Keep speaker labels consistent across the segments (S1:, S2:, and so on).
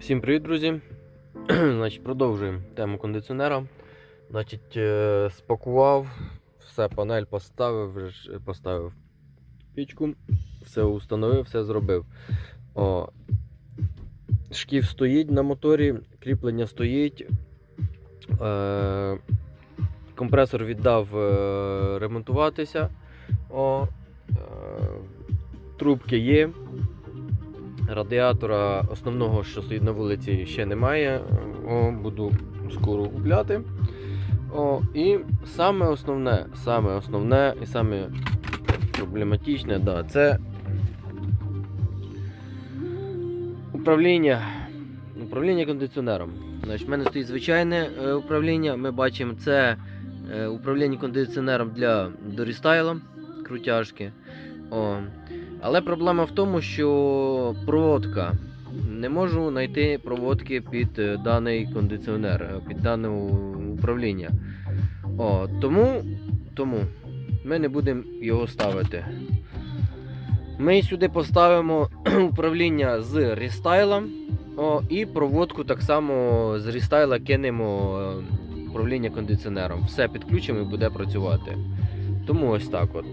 S1: Всім привіт, друзі! Значить, продовжуємо тему кондиціонера. Значить, е, спакував, все, панель поставив, поставив пічку, все установив, все зробив. О, шків стоїть на моторі, кріплення стоїть. Е, компресор віддав е, ремонтуватися. О, е, трубки є. Радіатора основного, що стоїть на вулиці, ще немає. О, буду скоро купляти. О, і саме основне, саме основне і саме проблематичне, да, це управління, управління кондиціонером. Значить, в мене стоїть звичайне е, управління. Ми бачимо це е, управління кондиціонером для дорістайла, крутяжки. О. Але проблема в тому, що проводка. Не можу знайти проводки під е, даний кондиціонер, е, під дане управління. О, тому, тому ми не будемо його ставити. Ми сюди поставимо управління з рестайла. О, і проводку так само з рестайла кинемо е, управління кондиціонером. Все підключимо і буде працювати. Тому ось так от.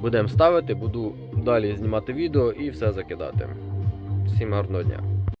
S1: Будемо ставити, буду далі знімати відео і все закидати. Всім гарного дня.